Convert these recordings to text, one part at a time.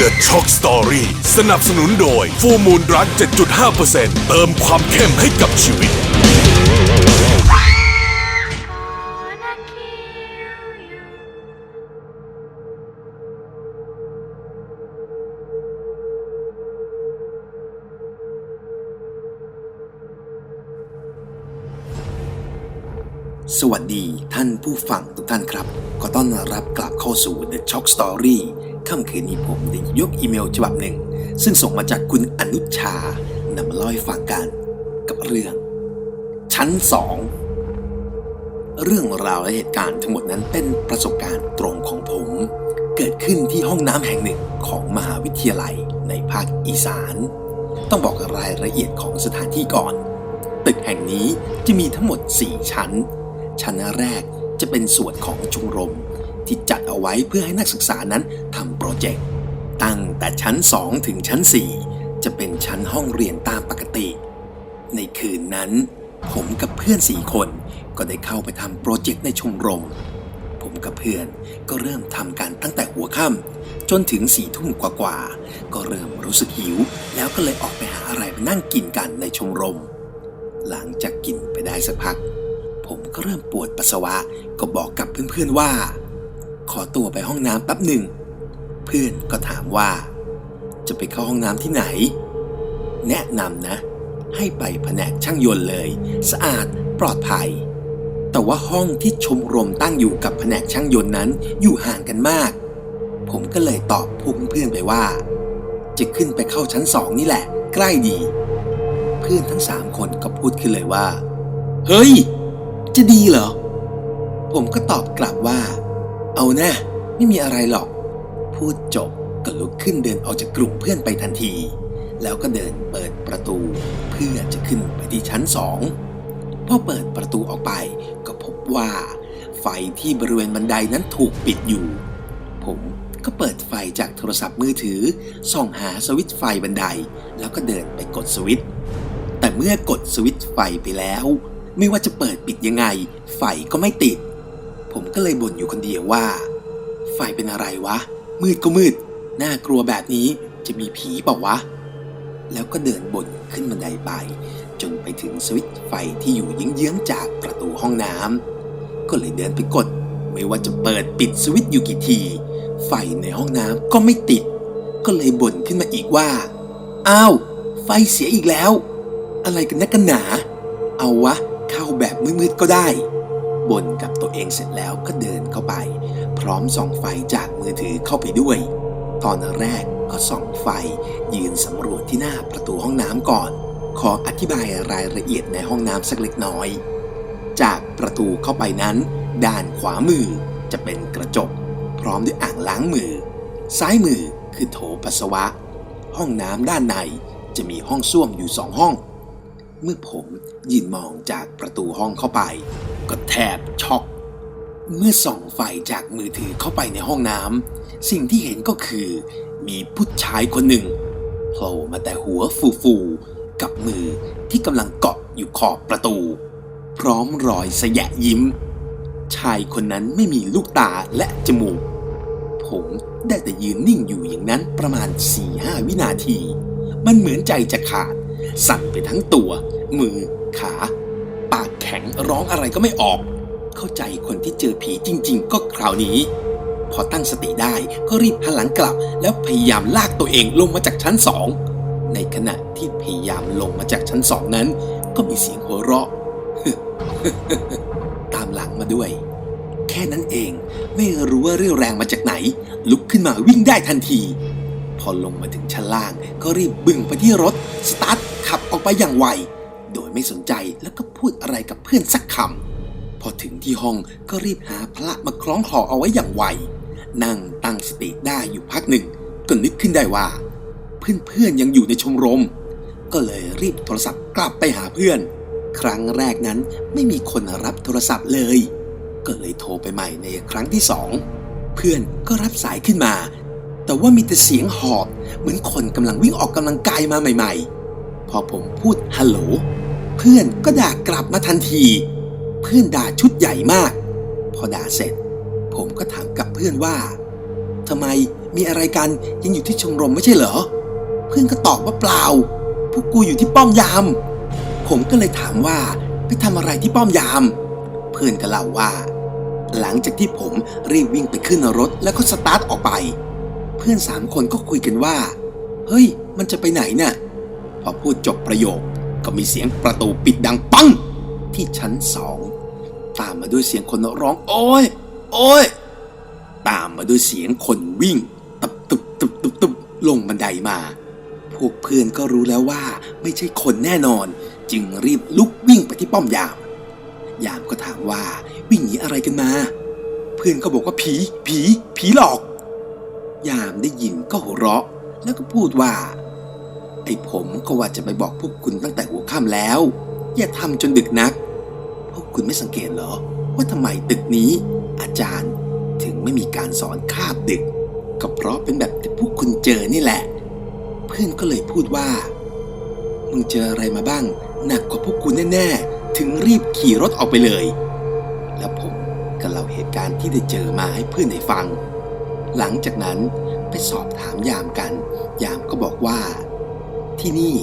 The Chalk Story สนับสนุนโดย Full Moon Drug 7.5%เติมความเข้มให้กับชีวิต gonna kill you. สวัสดีท่านผู้ฟังทุกท่านครับ ขอต้อนรับกลับเข้าสู่ The Shock Story ค่ำคืนนี้ผมได้ยกอีเมลฉบับหนึ่ง ซึ่งส่งมาจากคุณอนุชานำมาเล่าให้ฟังกันกับเรื่อง ชั้นสองเรื่องราวและเหตุการณ์ทั้งหมดนั้นเป็นประสบการณ์ตรงของผม เกิดขึ้นที่ห้องน้ำแห่งหนึ่งของมหาวิทยาลัยในภาคอีสาน ต้องบอกรายละเอียดของสถานที่ก่อน ตึกแห่งนี้จะมีทั้งหมด 4 ชั้น ชั้นแรกจะเป็นส่วนของชมรม ที่จัดเอาไว้เพื่อให้นักศึกษานั้นทำโปรเจกต์ ตั้งแต่ชั้น 2 ถึงชั้น 4 จะเป็นชั้นห้องเรียนตามปกติ ในคืนนั้น ผมกับเพื่อน4คนก็ได้เข้าไปทำโปรเจกต์ในชมรม ผมกับเพื่อนก็เริ่มทำกันตั้งแต่หัวค่ำจนถึงสี่ทุ่มกว่าๆก็เริ่มรู้สึกหิว แล้วก็เลยออกไปหาอะไรมานั่งกินกันในชมรม หลังจากกินไปได้สักพัก ผมก็เริ่มปวดปัสสาวะก็บอกกับเพื่อนๆว่า ขอตัวไปห้องน้ำแป๊บหนึ่ง เพื่อนก็ถามว่า จะไปเข้าห้องน้ำที่ไหน แนะนำนะ ให้ไปแผนกช่างยนต์เลย สะอาดปลอดภัย แต่ว่าห้องที่ชมรมตั้งอยู่กับแผนกช่างยนต์นั้นอยู่ห่างกันมาก ผมก็เลยตอบพวกเพื่อนไปว่า จะขึ้นไปเข้าชั้นสองนี่แหละ ใกล้ดี เพื่อนทั้งสามคนก็พูดขึ้นเลยว่า เฮ้ย จะดีเหรอผมก็ตอบกลับว่า เอานะไม่มีอะไรหรอก พูดจบก็ลุกขึ้นเดินออกจากกลุ่มเพื่อนไปทันที แล้วก็เดินเปิดประตู เพื่อจะขึ้นไปที่ชั้นสองพอเปิดประตูออกไปก็พบว่า ไฟที่บริเวณบันไดนั้นถูกปิดอยู่ ผมก็เปิดไฟจากโทรศัพท์มือถือ ส่องหาสวิตช์ไฟบันได แล้วก็เดินไปกดสวิตช์แต่เมื่อกดสวิตช์ไฟไปแล้ว ไม่ว่าจะเปิดปิดยังไง ไฟก็ไม่ติด ผมก็เลยบ่นอยู่คนเดียวว่า ไฟเป็นอะไรวะ มืดก็มืด น่ากลัวแบบนี้จะมีผีเปล่าวะ แล้วก็เดินบ่นขึ้นบันไดไป จนไปถึงสวิตช์ไฟที่อยู่เยื้องจากประตูห้องน้ำก็เลยเดินไปกด ไม่ว่าจะเปิดปิดสวิตช์อยู่กี่ที ไฟในห้องน้ำก็ไม่ติด ก็เลยบ่นขึ้นมาอีกว่า อ้าว ไฟเสียอีกแล้ว อะไรกันนักกันหนา เอาวะ เข้าแบบมืดๆก็ได้ บ่นกับตัวเองเสร็จแล้วก็เดินเข้าไป พร้อมส่องไฟจากมือถือเข้าไปด้วย ตอนแรกก็ส่องไฟ ยืนสำรวจที่หน้าประตูห้องน้ำก่อน ขออธิบายรายละเอียดในห้องน้ำสักเล็กน้อย จากประตูเข้าไปนั้น ด้านขวามือจะเป็นกระจก พร้อมด้วยอ่างล้างมือ ซ้ายมือคือโถปัสสาวะ ห้องน้ำด้านในจะมีห้องส้วมอยู่สองห้อง เมื่อผมยืนมองจากประตูห้องเข้าไป ก็แทบช็อกเมื่อส่องไฟจากมือถือเข้าไปในห้องน้ำสิ่งที่เห็นก็คือ มีผู้ชายคนหนึ่งโผล่มาแต่หัวฟูๆ กับมือที่กำลังเกาะอยู่ขอบประตู พร้อมรอยสยะยิ้ม ชายคนนั้นไม่มีลูกตาและจมูก ผมได้แต่ยืนนิ่งอยู่อย่างนั้นประมาณ 4-5 วินาที มันเหมือนใจจะขาด สั่นไปทั้งตัว มือ ขา ข็งร้องอะไรก็ไม่ออก เข้าใจคนที่เจอผีจริง ๆ ก็คราวนี้ พอตั้งสติได้ก็รีบหันหลังกลับ แล้วพยายามลากตัวเองลงมาจากชั้นสองในขณะที่พยายามลงมาจากชั้นสองนั้น ก็มีเสียงหัวเราะ ตามหลังมาด้วย แค่นั้นเองไม่รู้ว่าเรี่ยวแรงมาจากไหน ลุกขึ้นมาวิ่งได้ทันที พอลงมาถึงชั้นล่างก็รีบบึ่งไปที่รถ สตาร์ทขับออกไปอย่างไว โดยไม่สนใจแล้วก็พูดอะไรกับเพื่อนสักคำพอถึงที่ห้องก็รีบหาพระมาคล้องคอเอาไว้อย่างไว นั่งตั้งสติได้อยู่พักหนึ่งก็นึกขึ้นได้ว่า เพื่อนๆยังอยู่ในชมรม ก็เลยรีบโทรศัพท์กลับไปหาเพื่อน ครั้งแรกนั้นไม่มีคนรับโทรศัพท์เลย ก็เลยโทรไปใหม่ในครั้งที่สองเพื่อนก็รับสายขึ้นมา แต่ว่ามีแต่เสียงหอบ เหมือนคนกำลังวิ่งออกกำลังกายมาใหม่ ๆ พอผมพูดฮัลโหล เพื่อนก็ด่ากลับมาทันที เพื่อนด่าชุดใหญ่มาก พอด่าเสร็จ ผมก็ถามกับเพื่อนว่าทำไมมีอะไรกันยังอยู่ที่ชมรมไม่ใช่เหรอ เพื่อนก็ตอบว่าเปล่า พวกกูอยู่ที่ป้อมยาม ผมก็เลยถามว่าไปทำอะไรที่ป้อมยาม เพื่อนก็เล่าว่า หลังจากที่ผมรีบวิ่งไปขึ้นรถแล้วก็สตาร์ทออกไป เพื่อนสามคนก็คุยกันว่า เฮ้ย มันจะไปไหนน่ะ พอพูดจบประโยค ก็มีเสียงประตูปิดดังปัง ที่ชั้นสองตามมาด้วยเสียงคนร้อง โอ้ย โอ้ย ตามมาด้วยเสียงคนวิ่งตุบตุบตุบตุบตุบลงบันไดมา พวกเพื่อนก็รู้แล้วว่าไม่ใช่คนแน่นอน จึงรีบลุกวิ่งไปที่ป้อมยาม ยามก็ถามว่าวิ่งหนีอะไรกันมา เพื่อนก็บอกว่าผี ผี ผีหลอก ยามได้ยินก็หัวเราะ แล้วก็พูดว่า ไอ้ผมก็ว่าจะไปบอกพวกคุณตั้งแต่หัวค่ำแล้ว อย่าทำจนดึกนัก พวกคุณไม่สังเกตเหรอ ว่าทำไมตึกนี้ อาจารย์ถึงไม่มีการสอนคาบดึก ก็เพราะเป็นแบบที่พวกคุณเจอนี่แหละ เพื่อนก็เลยพูดว่า มึงเจออะไรมาบ้าง หนักกว่าพวกคุณแน่ๆ ถึงรีบขี่รถออกไปเลย แล้วผมก็เล่าเหตุการณ์ที่ได้เจอมาให้เพื่อนได้ฟัง หลังจากนั้นไปสอบถามยามกัน ยามก็บอกว่า ที่นี่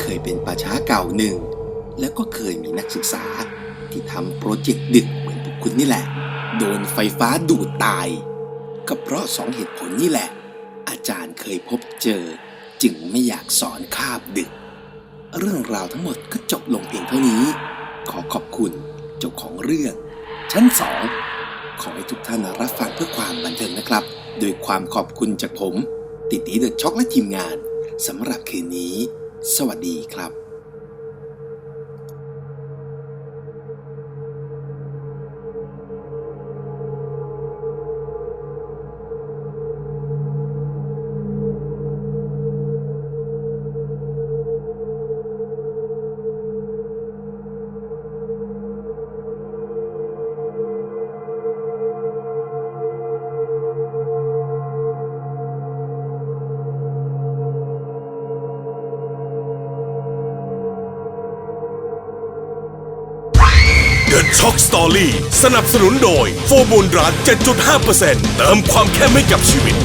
เคยเป็นป่าช้าเก่าหนึ่ง แล้วก็เคยมีนักศึกษาที่ทำโปรเจกต์ดึกเหมือนพวกคุณนี่แหละ โดนไฟฟ้าดูดตาย ก็เพราะสองเหตุผลนี่แหละ อาจารย์เคยพบเจอ จึงไม่อยากสอนคาบดึก เรื่องราวทั้งหมดก็จบลงเพียงเท่านี้ ขอขอบคุณเจ้าของเรื่อง ชั้นสองขอให้ทุกท่านรับฟังเพื่อความบันเทิงนะครับ โดยความขอบคุณจากผม ติตีเดอะช็อกและทีมงาน สำหรับคืนนี้ สวัสดีครับ ช็อกสตอรี่สนับสนุนโดยโฟมูลรัก7.5%เติมความเข้มให้กับชีวิต